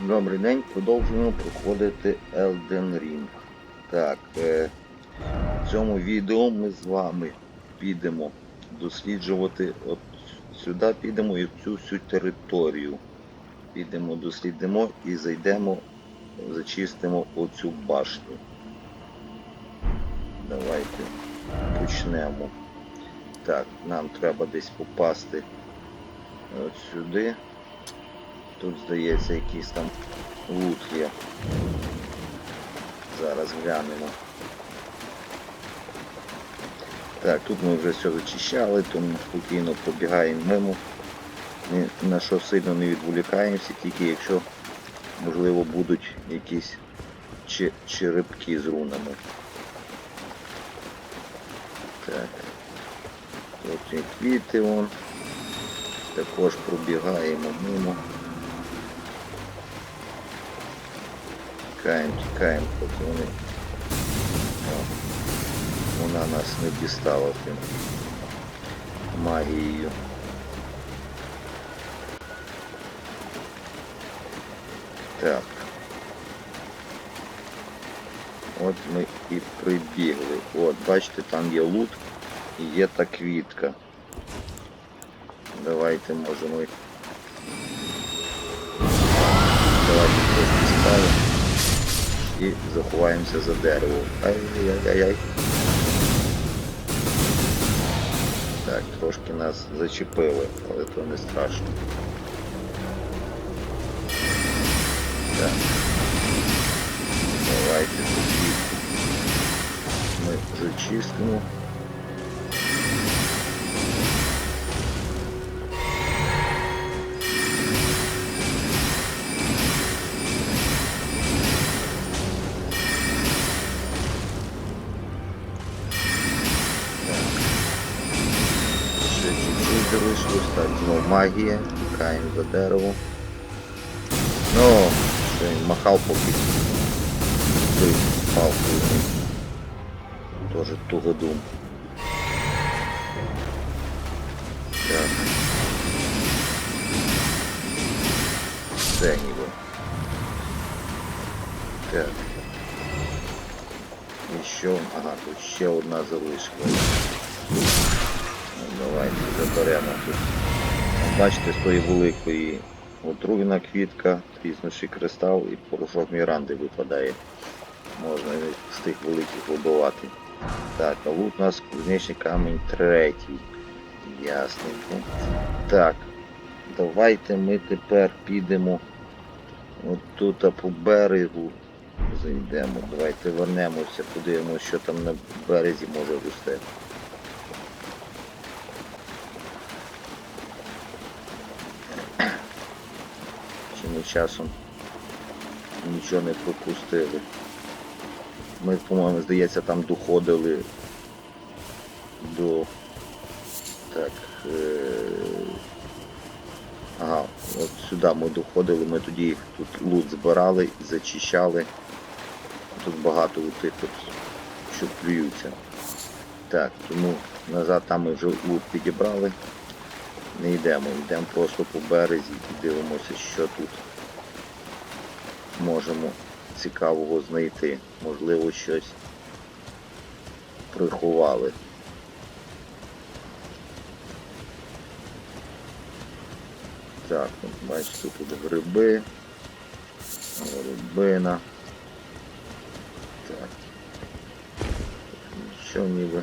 Добрий день, продовжуємо проходити Elden Ring. Так, е, в цьому відео ми з вами підемо досліджувати от сюди підемо і цю всю територію. Підемо, дослідимо і зайдемо, зачистимо оцю башню. Давайте почнемо. Так, нам треба десь попасти от сюди. Тут, здається, якийсь там лут є. Зараз глянемо. Так, тут ми вже все зачищали, тому спокійно пробігаємо мимо. Ні на що сильно не відволікаємося, тільки якщо, можливо, будуть якісь черепки з рунами. Так. Тут є квіти вон. Також пробігаємо мимо. Тікаємо, тікаємо, поки вони. О, вона нас не дістала тим магією. Так. От ми і прибігли. От, бачите, там є лут і є та квітка. Давайте можемо. їх- Давайте трошки ставимо І заховаємося за дерево. Ай-яй-яй-яй. Так, трошки нас зачепили, але то не страшно. Так. Давайте тут ми зачистимо. Магія, тікаємо за дерево. Ну, ще й махав поки той палкою. Тоже тугодум. Так. Це ніби. Так. Що? Ага, тут ще одна залишилась. Ну, Давайте заберемо тут. Бачите, з тої великої отруйна квітка, тріснувши кристал і порошок міранди випадає. Можна з тих великих вибивати. Так, а лут у нас кузнечний камінь третій. Ясненько. Так, давайте ми тепер підемо тут по берегу. Зайдемо. Давайте вернемося, подивимося, що там на березі може рости. Ми часом нічого не пропустили. Ми, по-моєму, здається, там доходили до... Так. Е... Ага, от сюди ми доходили, ми тоді тут лут збирали і зачищали. Тут багато у тих що плюються. Так, тому назад там ми вже лут підібрали. Не йдемо, йдемо просто по березі і дивимося, що тут можемо цікавого знайти. Можливо, щось приховали. Так, бачите, тут гриби, грибина. Так. Що ніби.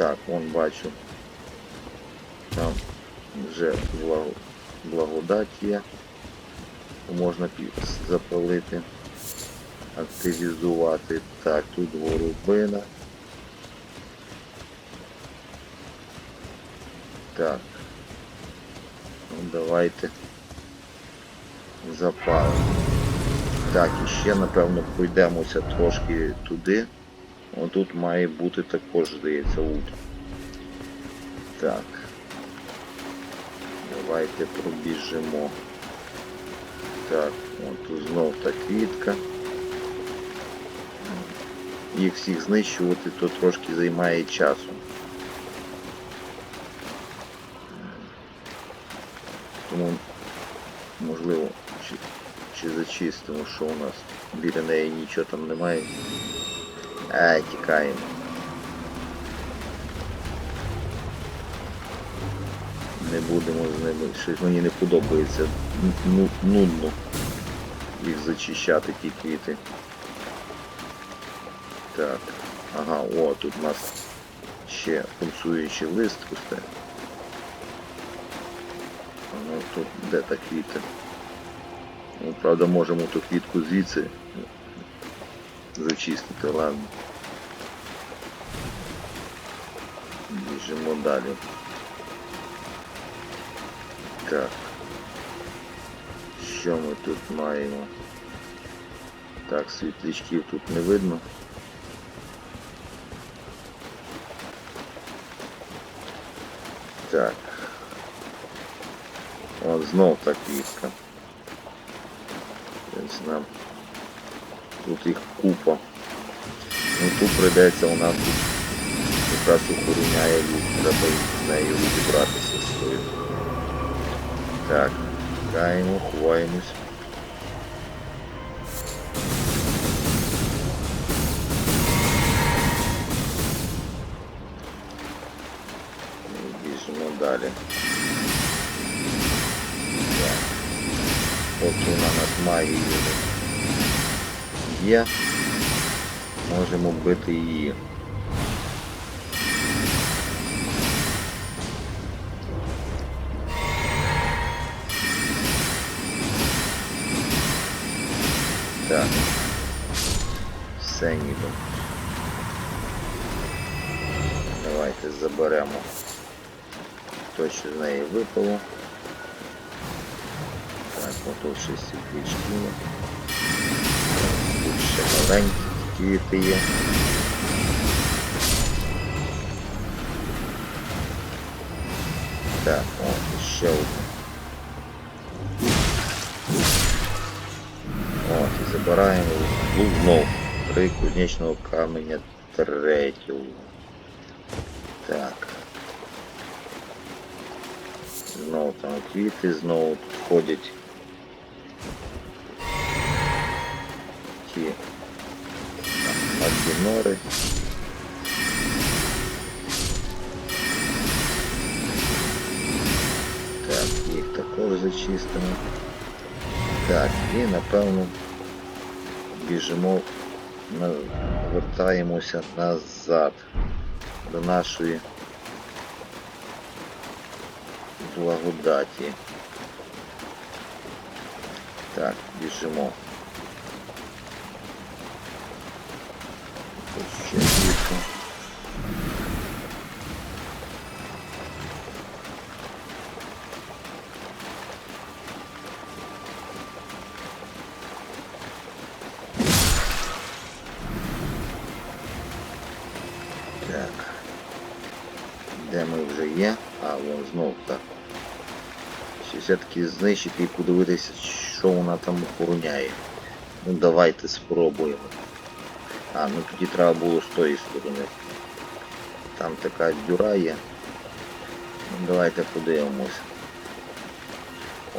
Так, вон бачу. Там вже благо- благодать є. Можна запалити, активізувати. Так, тут горобина. Так. Ну, давайте запалимо. Так, і ще, напевно, пройдемося трошки туди. Отут має бути також, здається, лут. Так. Давайте пробіжимо. Так, от знов та квітка. Їх всіх знищувати, то трошки займає часу. Тому, можливо, чи, чи зачистимо, що у нас біля неї нічого там немає. Ай, тікаємо. Не будемо з ними. Щось мені не подобається. Ну, нудно їх зачищати, ті квіти. Так. Ага, о, тут у нас ще пульсуючий лист росте. Ну тут де та квіта? Ну, правда, можемо ту квітку звідси зачистити, ладно. Біжимо далі. Так. Що ми тут маємо? Так, світлячків тут не видно. Так. От знов та квітка. Тобто нам тут їх купа. Ну тут прийдеться у нас тут якраз охороняє їх, треба з нею розібратися. Так, каємо, ховаємось. Є, можемо бити її. Так. Все ніби. Давайте заберемо то, що з неї випало. Так, ото ще світлячки. Маленькі. Так, о, ще одне. От, і забираємо лук знов. Три кузнечного каменя третього. Так. Знову там квіти, знову ходять ті альбінори. Так, їх також зачистимо. Так, і напевно біжимо, вертаємося назад до нашої благодаті. Так, біжимо. Так. Де ми вже є? А, вон знов так. Все-таки знищити і подивитися, що вона там охороняє. Ну давайте спробуємо. А, ну тоді треба було з тої сторони. Там така дюра є. Ну давайте подивимось.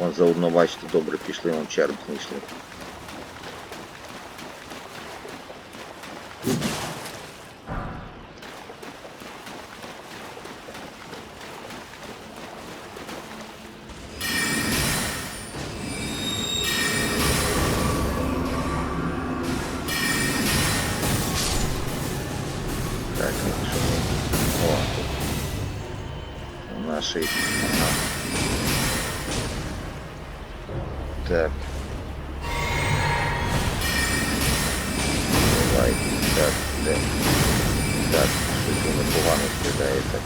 Вон заодно, бачите, добре пішли, вон черп знайшли. У Так. Давай. Так, де? Так, щось воно погано стріляється.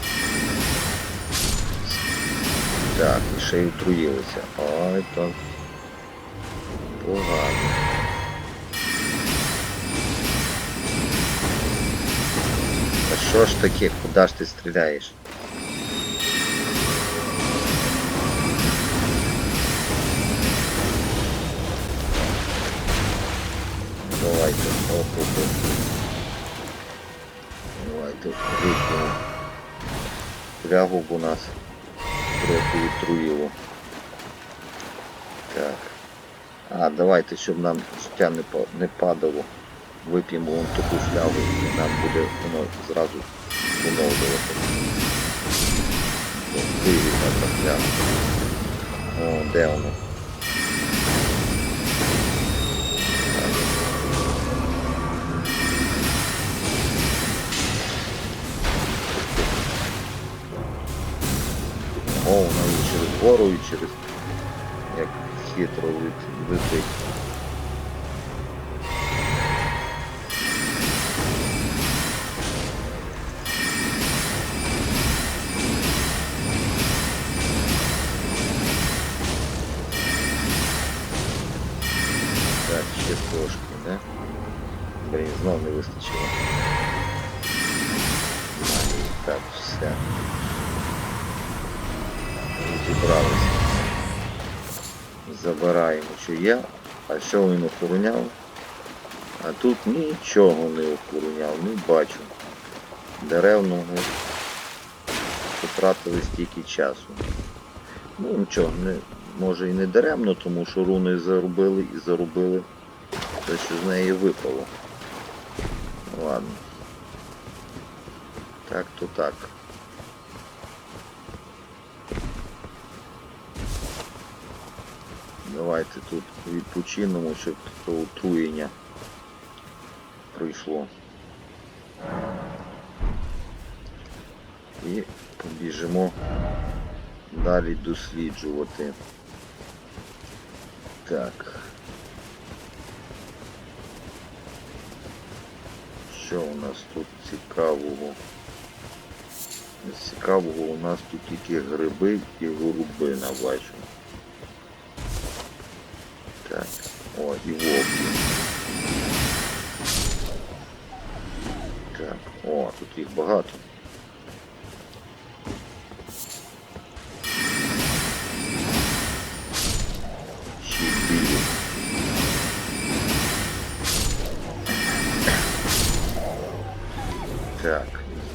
Так, і ще й отруїлися. Ой, то погано. А що ж таке, куди ж ти стріляєш? Вип'ємо. Б у нас трохи відтруїло. Так. А, давайте, щоб нам життя не, падало. Вип'ємо вон таку флягу і нам буде воно зразу фляга. О, де воно? Через гору, і через як хитро лет- летить. Так, ще трошки, да? Блін, знов не вистачило. Так, все. Зібралися. Забираємо, що є. А що він охороняв? А тут нічого не охороняв, не бачу. Деревного потратили стільки часу. Ну нічого, не, може і не даремно, тому що руни заробили і заробили те, що з неї випало. Ладно. Так то так. Давайте тут відпочинемо, щоб то отруєння прийшло. І побіжимо далі досліджувати. Так. Що у нас тут цікавого? Цікавого у нас тут тільки гриби і голубина бачу. І вовки. Так, о, тут їх багато. Ще. Так,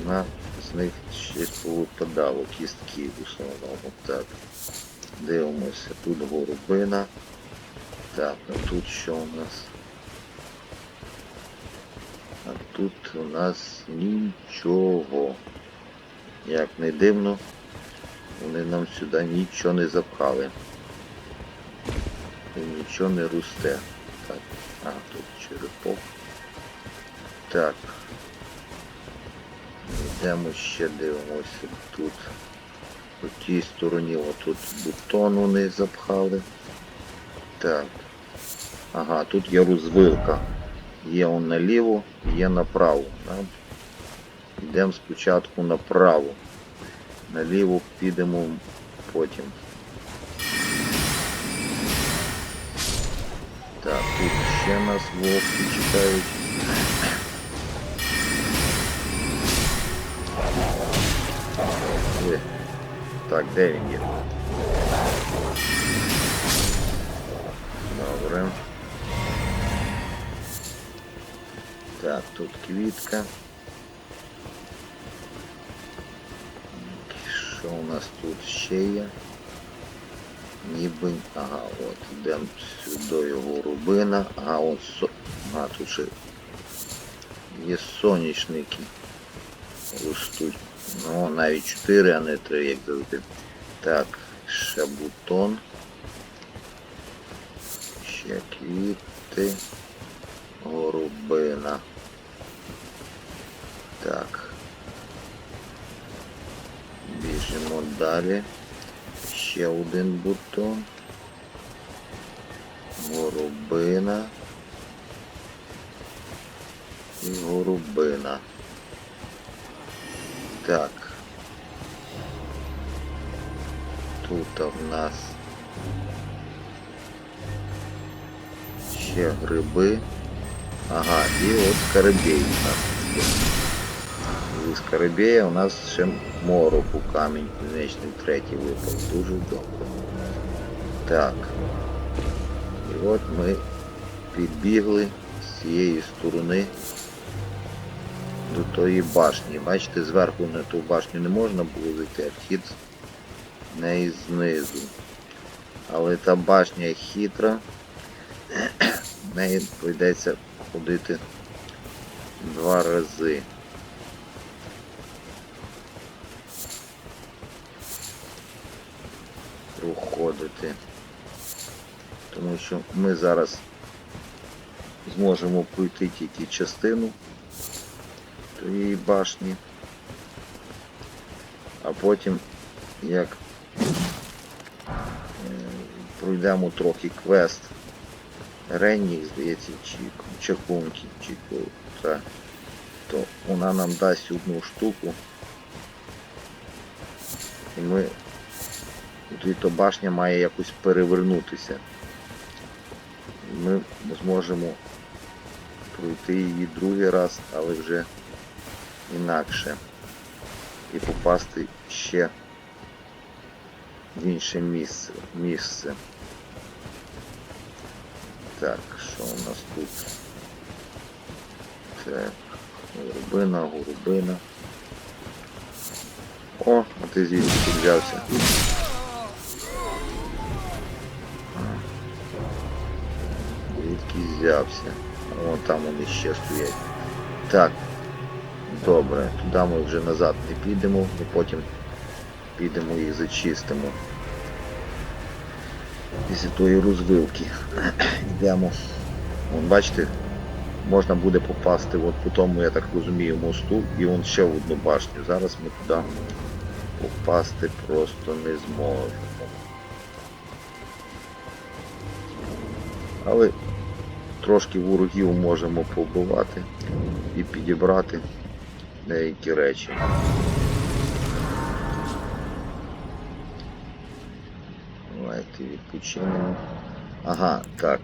на, з них щось повипадало, кістки в основному. Так. Дивимося, тут горобина. Тут що у нас? А тут у нас нічого. Як не дивно, вони нам сюди нічого не запхали. І нічого не росте. Так, а тут черепок. Так. Йдемо ще дивимося тут. По тій стороні отут бутон вони запхали. Так. Ага, тут є розвилка. Є он наліво, є направо. Йдемо спочатку направо. Наліво підемо потім. Так, тут ще нас вовки чекають. Е, Так, де він є? Добре. Так, тут квітка. Що у нас тут ще є? Ніби. Ага, от, йдемо сюди його рубина. Ага, от со... Ага, тут ще є соняшники. Ростуть. Ну, навіть 4, а не 3, як завжди. Так, ще бутон. Ще квіти. Горобина. Так. Біжимо далі. Ще один бутон. Горобина. І горобина. Так. Тут в нас ще гриби. Ага, і от скоробей у. З у нас ще мороку камінь північний третій випав. Дуже добре. Так. І от ми підбігли з цієї сторони до тої башні. Бачите, зверху на ту башню не можна було зайти, а вхід в неї знизу. Але та башня хитра. В неї прийдеться ходити два рази. Проходити. Тому що ми зараз зможемо пройти тільки частину тієї башні. А потім, як е, пройдемо трохи квест Ренні, здається, чи Чакунки, чи та, то вона нам дасть одну штуку. І ми тоді то башня має якось перевернутися. Ми зможемо пройти її другий раз, але вже інакше. І попасти ще в інше місце. місце. Так, що у нас тут? Це горубина, горубина. О, а ти звідси взявся. Звідки взявся? О, там вони ще стоять. Так. Добре, туди ми вже назад не підемо, і потім підемо їх зачистимо. Після тої розвилки. Йдемо. Вон, бачите, можна буде попасти от по тому, я так розумію, мосту і вон ще в одну башню. Зараз ми туди попасти просто не зможемо. Але трошки ворогів можемо побивати і підібрати деякі речі. Давайте відпочинемо. Ага, так.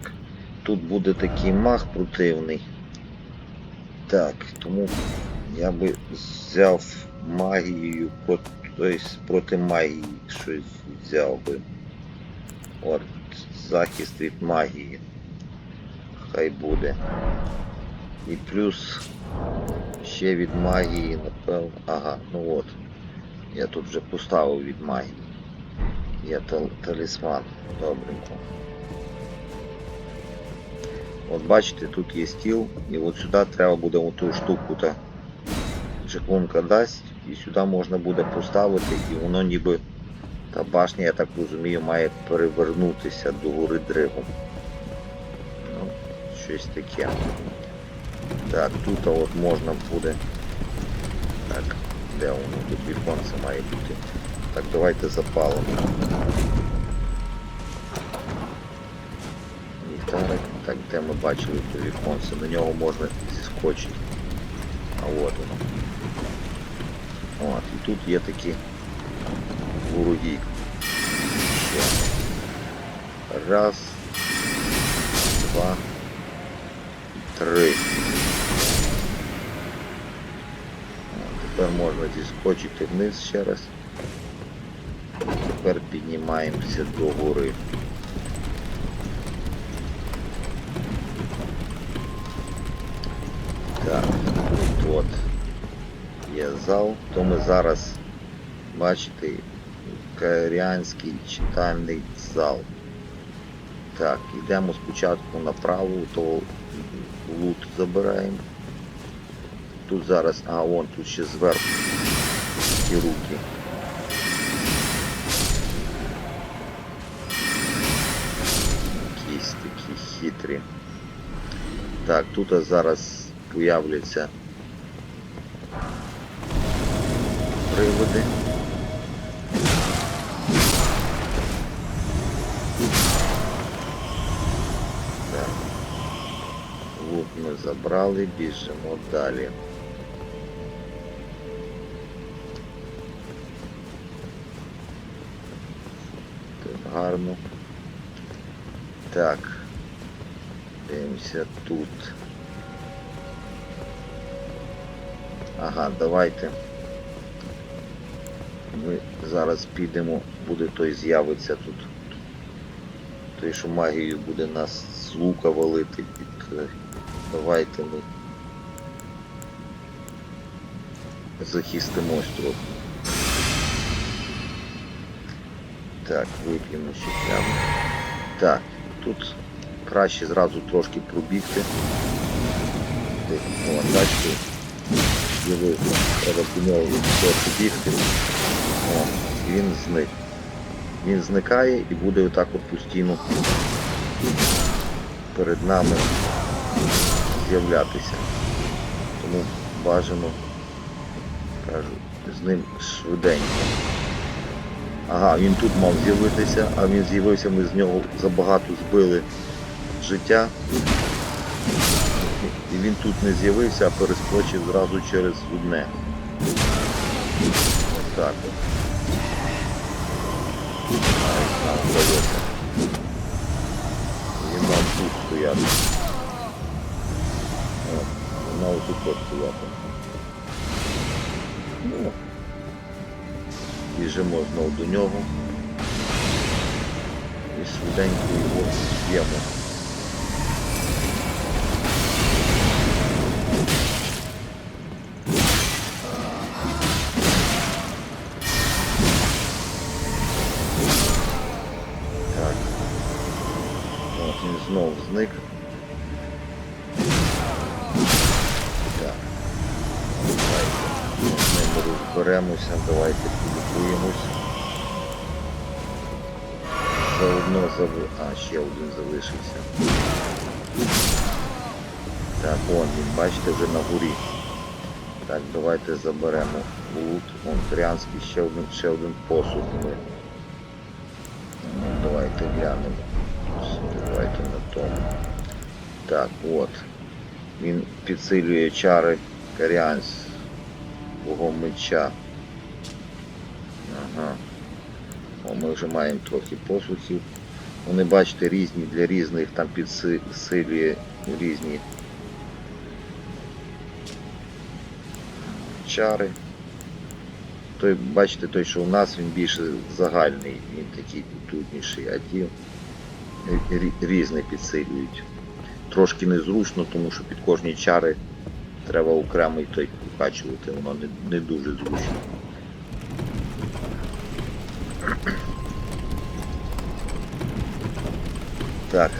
Тут буде такий мах противний. Так, тому я би взяв проти, тобто проти магії щось взяв би. От, захист від магії. Хай буде. І плюс ще від магії, напевно. Ага, ну от. Я тут вже поставив від магії. Є тал- талісман. Добренько. От бачите, тут є стіл, і от сюди треба буде оту штуку та чеклунка дасть, і сюди можна буде поставити, і воно ніби та башня, я так розумію, має перевернутися до гори дригом. Ну, щось таке. Так, тут от можна буде. Так, де воно? Тут віконце має бути. Так, давайте запалимо. Ліхтарик. Так, де ми бачили то віконце, на нього можна зіскочити. А от воно. От, і тут є такі вороги. Ще. Раз, два, Три. Тепер можна зіскочити вниз ще раз. Тепер піднімаємося до гори. Так, тут от є зал, то ми зараз бачите Каріанський читальний зал. Так, йдемо спочатку направо, то лут забираємо. Тут зараз, а вон тут ще зверху ті руки. Якісь такі хитрі. Так, тут зараз появляться приводи. Забрали, біжимо далі. Тут гарно. Так. Дивимося тут. Ага, давайте. Ми зараз підемо, буде той з'явиться тут. Той, що магією буде нас з лука валити. Під... Давайте ми захистимось трохи. Так, вип'ємо ще прямо. Так, тут краще зразу трошки пробігти. Бачите, з'явився. Треба до нього трохи бігти. О, він зник. Він зникає і буде отак от постійно перед нами з'являтися. Тому бажано, кажу, з ним швиденько. Ага, він тут мав з'явитися, а він з'явився, ми з нього забагато збили життя. І він тут не з'явився, а перескочив зразу через одне. Ось так от. Нам. Він мав тут стояти. Стояти. Ну, біжимо знову до нього. І швиденько його б'ємо. Заодно. А, ще один залишився. Так, вон він, бачите, вже на горі. Так, давайте заберемо лут. Вон Трянський, ще один, ще один посуд ми. Давайте глянемо. Давайте на тому. Так, от. Він підсилює чари Каріанс свого меча. Ага. О, ми вже маємо трохи посухів. Вони, бачите, різні для різних там підсилює різні чари. Той, бачите, той, що у нас, він більше загальний, він такий потужніший, а ті різні підсилюють. Трошки незручно, тому що під кожні чари треба окремий той покачувати, воно не, не дуже зручно. Так,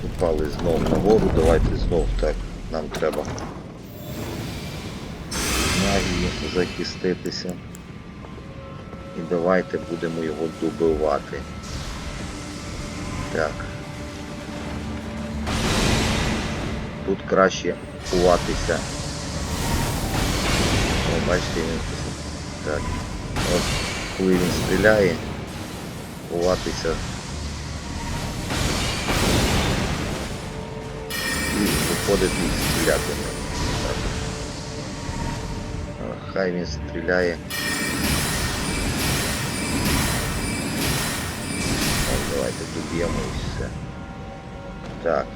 попали знов нагору, давайте знов так, нам треба магії захиститися. І давайте будемо його добивати. Так. Тут краще ховатися. О, бачите, він так. От коли він стріляє, ховатися. І і стріляти. Хай він стріляє. Так, давайте доб'ємо і все. Так.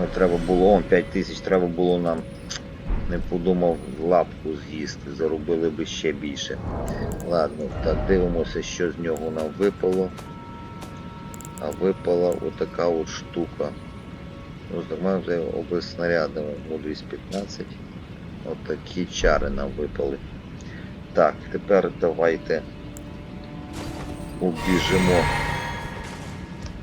Ну, треба було, он 5 тисяч треба було нам, не подумав, лапку з'їсти, заробили би ще більше. Ладно, так, дивимося, що з нього нам випало. А випала отака от штука. Ну, Здормаємо обез снарядами, мудрість 15. Отакі чари нам випали. Так, тепер давайте обіжимо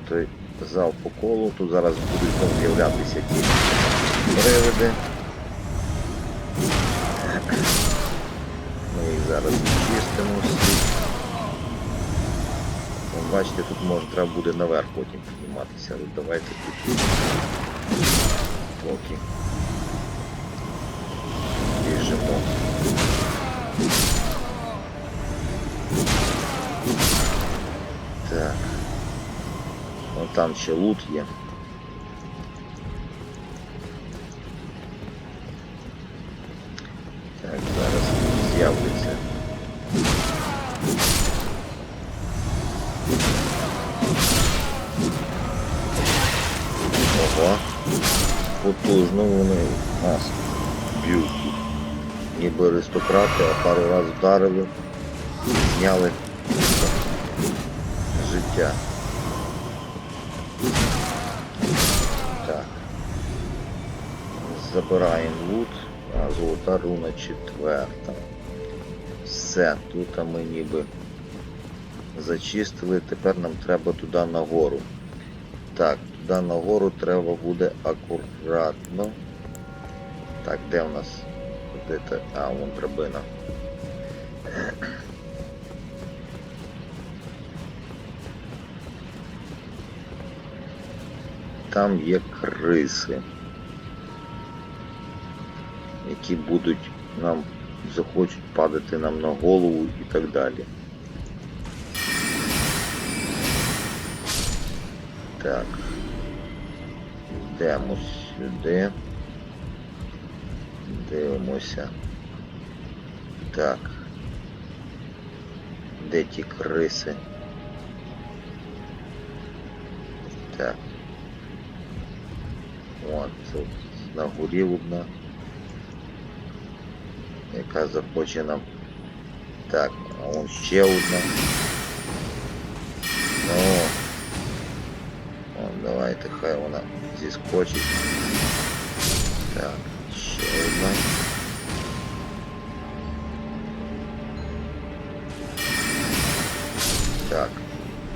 той зал по колу. Тут зараз будуть з'являтися ті привиди. Ми їх зараз чистимо Бачите, тут може треба буде наверх потім підніматися, але давайте тут поки біжимо. Так. Вон там ще лут є. Так, зараз з'явиться. Потужно вони нас б'ють. Ніби аристократи, а пару раз вдарили, і зняли життя. Так. Забираємо лут, а золота руна четверта. Все, тут ми ніби Зачистили, тепер нам треба туди нагору. Так, туди нагору треба буде акуратно. Так, де у нас? Де те? А, вон драбина. Там є криси, які будуть нам захочуть падати нам на голову і так далі. Так. Йдемо сюди. Дивимося. Так. Де ті криси? Так. От тут на горі одна. Яка захоче нам. Так, а вон ще одна. О, давайте хай вона зіскочить. Так, ще одна. Так,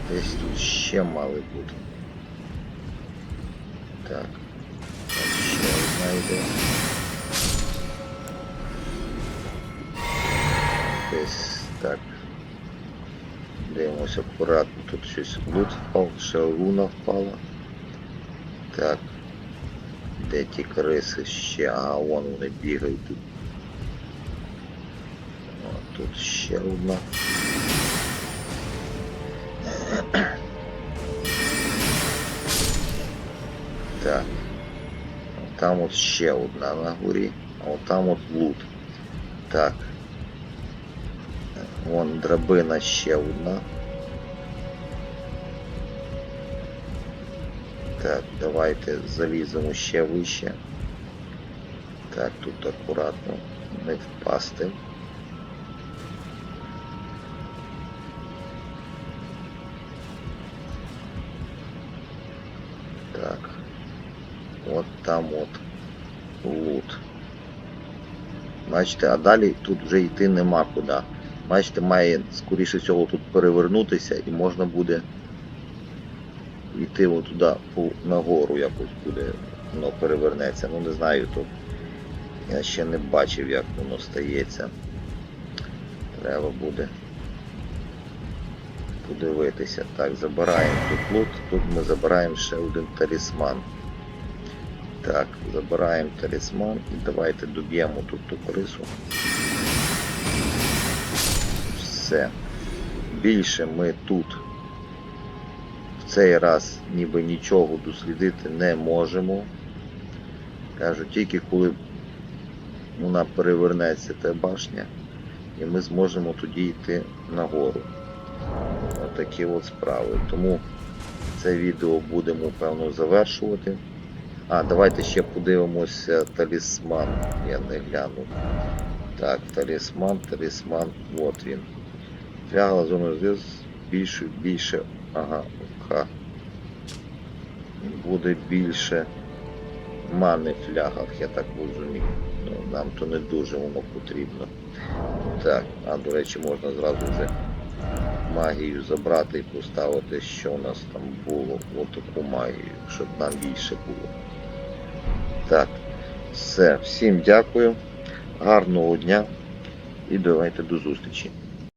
десь тут ще мали бути. Так, ще одна йде. Десь так. Дивимося акуратно. Тут щось лут впав, ще луна впала. Так. Де ті криси ще? Ага, вон вони бігають тут. О, тут ще одна. Так. Там от ще одна на горі, а от там от лут. Так. Вон драбина ще одна. Давайте заліземо ще вище. Так, тут акуратно не впасти. Так. От там от лут. Бачите, а далі тут вже йти нема куди. Бачите, має скоріше всього тут перевернутися і можна буде йти отуди по, нагору якось буде, воно перевернеться. Ну не знаю тут. Я ще не бачив, як воно стається. Треба буде подивитися. Так, забираємо тут лут, тут ми забираємо ще один талісман. Так, забираємо талісман і давайте доб'ємо тут ту крису. Все. Більше ми тут цей раз ніби нічого дослідити не можемо. Кажу, тільки коли вона перевернеться та башня, і ми зможемо тоді йти нагору. Отакі от справи. Тому це відео будемо, певно, завершувати. А, давайте ще подивимося талісман. Я не гляну. Так, талісман, талісман, от він. Фляга зону зв'яз більше, більше. Ага, ха. Буде більше мани в флягах, я так розумію. Ну, нам то не дуже воно потрібно. Так, а до речі, можна зразу вже магію забрати і поставити, що у нас там було. Отаку магію, щоб нам більше було. Так, все, всім дякую, гарного дня і давайте до зустрічі.